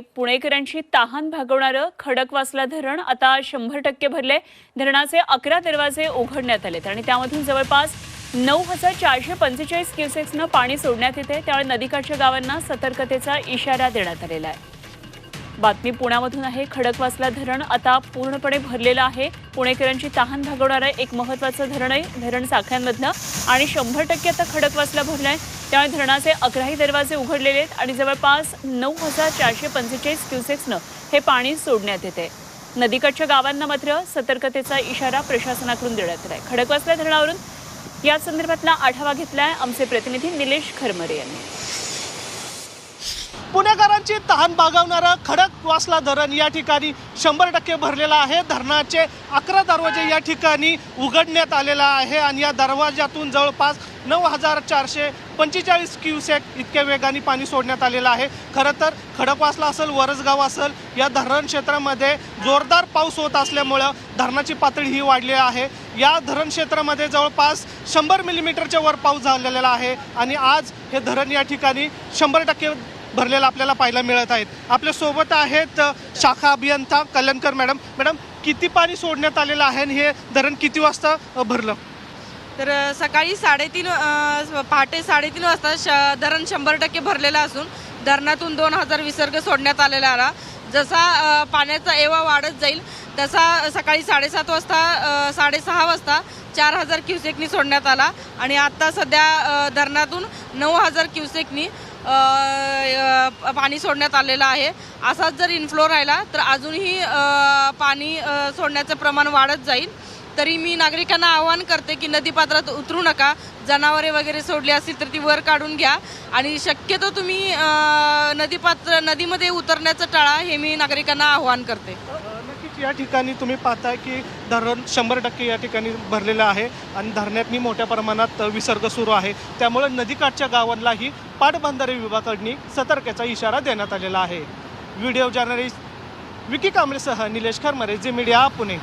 पुणेकरांची तहान भागवणारं खडकवासला धरण आता शंभर टक्के भरले धरणाचे अकरा दरवाजे उघडण्यात आलेत आणि त्यामधून जवळपास नऊ हजार चारशे पंचेचाळीस क्युसेक्सनं पाणी सोडण्यात येते त्यामुळे नदीकाठच्या गावांना सतर्कतेचा इशारा देण्यात आलेला आहे. बातमी पुण्यामधून आहे. खडकवासला धरण आता पूर्णपणे भरलेलं आहे. पुणेकरांची तहान भागवणारं एक महत्वाचं धरण आहे. धरण साख्यांमधनं आणि शंभर टक्के आता खडकवासला भरलं आहे त्यामुळे धरणाचे अकराही दरवाजे उघडलेले आहेत. आणि जवळपास नऊ हजार चारशे पंचेचाळीस क्युसेक्सनं हे पाणी सोडण्यात येते नदीकाठच्या गावांना मात्र सतर्कतेचा इशारा प्रशासनाकडून देण्यात आला आहे खडकवासला धरणावरून या संदर्भातला आढावा आहे आमचे प्रतिनिधी निलेश खरमरे यांनी. पुणेकरांची तहान बागवणारं खडक वासला धरण या ठिकाणी शंभर टक्के भरलेलं आहे. धरणाचे अकरा दरवाजे या ठिकाणी उघडण्यात आलेला आहे आणि या दरवाजातून जवळपास नऊ हजार चारशे पंचेचाळीस क्युसेक इतक्या वेगाने पाणी सोडण्यात आलेलं आहे. खरं तर खडकवासला असेल वरसगाव असेल या धरण क्षेत्रामध्ये जोरदार पाऊस होत असल्यामुळं धरणाची पातळी ही वाढली आहे. या धरण क्षेत्रामध्ये जवळपास शंभर मिलीमीटरच्या वर पाऊस झालेला आहे आणि आज हे धरण या ठिकाणी शंभर टक्के भरलेला आपल्याला पाहायला मिळत आहेत. आपल्यासोबत आहेत शाखा अभियंता कल्याणकर मॅडम. मॅडम किती पाणी सोडण्यात आलेलं आहे आणि हे धरण किती वाजता भरलं? तर सकाळी साडेतीन पहाटे साडेतीन वाजता श धरण शंभर टक्के भरलेलं असून धरणातून दोन हजार विसर्ग सोडण्यात आलेला आला जसा पाण्याचा एवा वाढत जाईल तसा सकाळी साडेसात वाजता साडेसहा वाजता चार हजार क्युसेकनी सोडण्यात आला. आणि आत्ता सध्या धरणातून नऊ हजार क्युसेकनी पाणी सोडण्यात आलेलं आहे. असाच जर इन्फ्लो राहिला तर अजूनही पाणी सोडण्याचं प्रमाण वाढत जाईल. तरी मी नागरिकांना आवाहन करते की नदीपात्रात उतरू नका. जनावरे वगैरे सोडली असतील तर ती वर काढून घ्या. आणि शक्यतो तुम्ही नदीपात्र नदीमध्ये उतरण्याचं टाळा हे मी नागरिकांना आवाहन करते. नक्कीच या ठिकाणी तुम्ही पाहताय की धरण शंभर टक्के या ठिकाणी भरलेलं आहे आणि धरणातनी मोठ्या प्रमाणात विसर्ग सुरू आहे. त्यामुळे नदीकाठच्या गावांनाही पाटबंधारे विभागाकडनी सतर्कतेचा इशारा देण्यात आलेला आहे. व्हिडिओ जर्नलिस्ट विकी कांबळेसह निलेश खरमरे जे मीडिया पुणे.